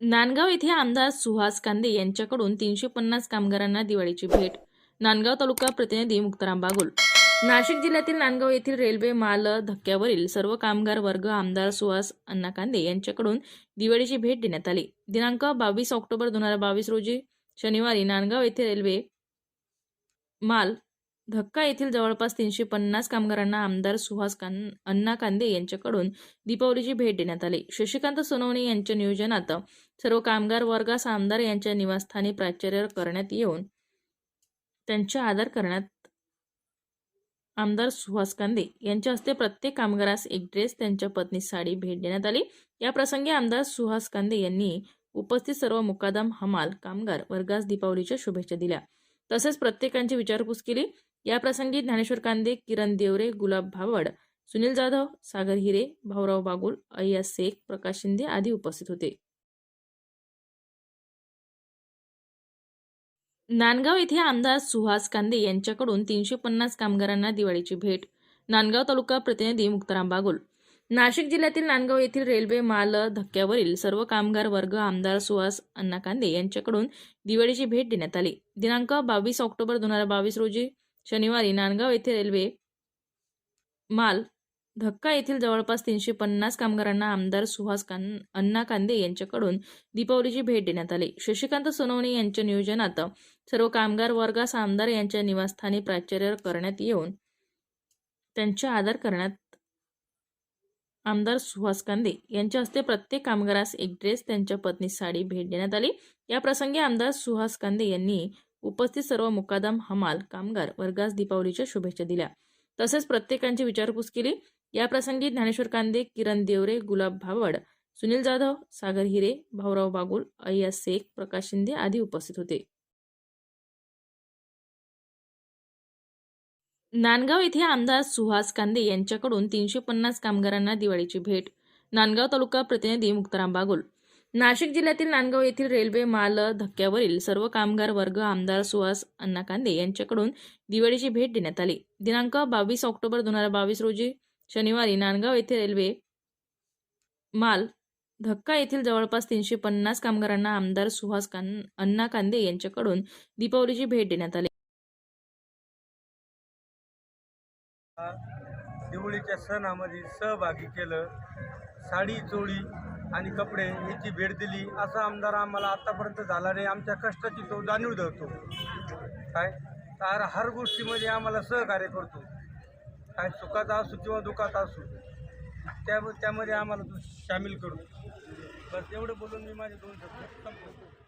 नांदगाव येथे आमदार सुहास कांदे यांच्याकडून तीनशे पन्नास कामगारांना दिवाळीची भेट. नांदगाव तालुका प्रतिनिधी मुक्ताराम बागुल. नाशिक जिल्ह्यातील नांदगाव येथील रेल्वे माल धक्क्यावरील सर्व कामगार वर्ग आमदार सुहास अण्णा कांदे यांच्याकडून दिवाळीची भेट देण्यात आली. दिनांक बावीस ऑक्टोबर दोन हजार बावीस रोजी शनिवारी नांदगाव येथे रेल्वे माल धक्का येथील जवळपास तीनशे पन्नास कामगारांना आमदार सुहास कान अण्णा कांदे यांच्याकडून दीपावलीची भेट देण्यात आली. शशिकांत सोनवणे यांच्या नियोजनात सर्व कामगार वर्गास आमदार यांच्या निवासस्थानी प्राचार्य करण्यात येऊन त्यांचा आदर करण्यात आमदार सुहास कांदे यांच्या हस्ते प्रत्येक कामगारास एक ड्रेस त्यांच्या पत्नी साडी भेट देण्यात आली. या प्रसंगी आमदार सुहास कांदे यांनी उपस्थित सर्व मुकादम हमाल कामगार वर्गास दीपावलीच्या शुभेच्छा दिल्या. तसेच प्रत्येकांची विचारपूस केली. या प्रसंगी ज्ञानेश्वर कांदे किरण देवरे गुलाब भावड सुनील जाधव सागर हिरे भाऊराव बागुल अय्या शेख प्रकाश शिंदे आदी उपस्थित होते. नांदगाव येथे आमदार सुहास कांदे यांच्याकडून तीनशे पन्नास कामगारांना दिवाळीची भेट. नांदगाव तालुका प्रतिनिधी मुक्ताराम बागुल. नाशिक जिल्ह्यातील नांदगाव येथील रेल्वे माल धक्क्यावरील सर्व कामगार वर्ग आमदार सुहास अण्णा कांदे यांच्याकडून दिवाळीची भेट देण्यात आली. दिनांक बावीस ऑक्टोबर दोन हजार बावीस रोजी शनिवारी नांदगाव येथे रेल्वे माल धक्का येथील जवळपास तीनशे पन्नास कामगारांना आमदार सुहास कान अण्णा कांदे यांच्याकडून दीपावलीची भेट देण्यात आली. शशिकांत सोनवणे यांच्या नियोजनात सर्व कामगार वर्गास आमदार यांच्या निवासस्थानी प्राचार्य करण्यात येऊन त्यांचा आदर करण्यात आमदार सुहास कांदे यांच्या हस्ते प्रत्येक कामगारास एक ड्रेस त्यांच्या पत्नी साडी भेट देण्यात आली. या प्रसंगी आमदार सुहास कांदे यांनी उपस्थित सर्व मुकादम हमाल कामगार वर्गास दीपावलीच्या शुभेच्छा दिल्या. तसेच प्रत्येकांची विचारपूस केली. या प्रसंगी ज्ञानेश्वर कांदे किरण देवरे गुलाब भावड सुनील जाधव सागर हिरे भाऊराव बागुल अय्या शेख प्रकाश शिंदे आदी उपस्थित होते. नांदगाव येथे आमदार सुहास कांदे यांच्याकडून तीनशे पन्नास कामगारांना दिवाळीची भेट. नांदगाव तालुका प्रतिनिधी मुक्ताराम बागुल. नाशिक जिल्ह्यातील नांदगाव येथील रेल्वे माल धक्क्यावरील सर्व कामगार वर्ग आमदार सुहास अण्णा कांदे यांच्याकडून दिवाळीची भेट देण्यात आली. दिनांक बावीस ऑक्टोबर दोन हजार बावीस रोजी शनिवारी नांदगाव येथे रेल्वे माल धक्का येथील जवळपास तीनशे पन्नास कामगारांना आमदार सुहास कान अण्णा कांदे यांच्याकडून दीपावलीची भेट देण्यात आली. दिवाळीच्या सणामध्ये सहभागी केलं. साडी चोळी आणि कपडे याची भेट दिली. असा आमदार आम्हाला आतापर्यंत झाला नाही. आमच्या कष्टाची तो जाणीव धरतो. काय? तर हर गोष्टीमध्ये आम्हाला सहकार्य करतो. काय सुखाचा असू किंवा दुखात असू त्या त्यामध्ये आम्हाला तो सामील करू बस एवढं बोलून मी माझे दोन शब्द संपवतो.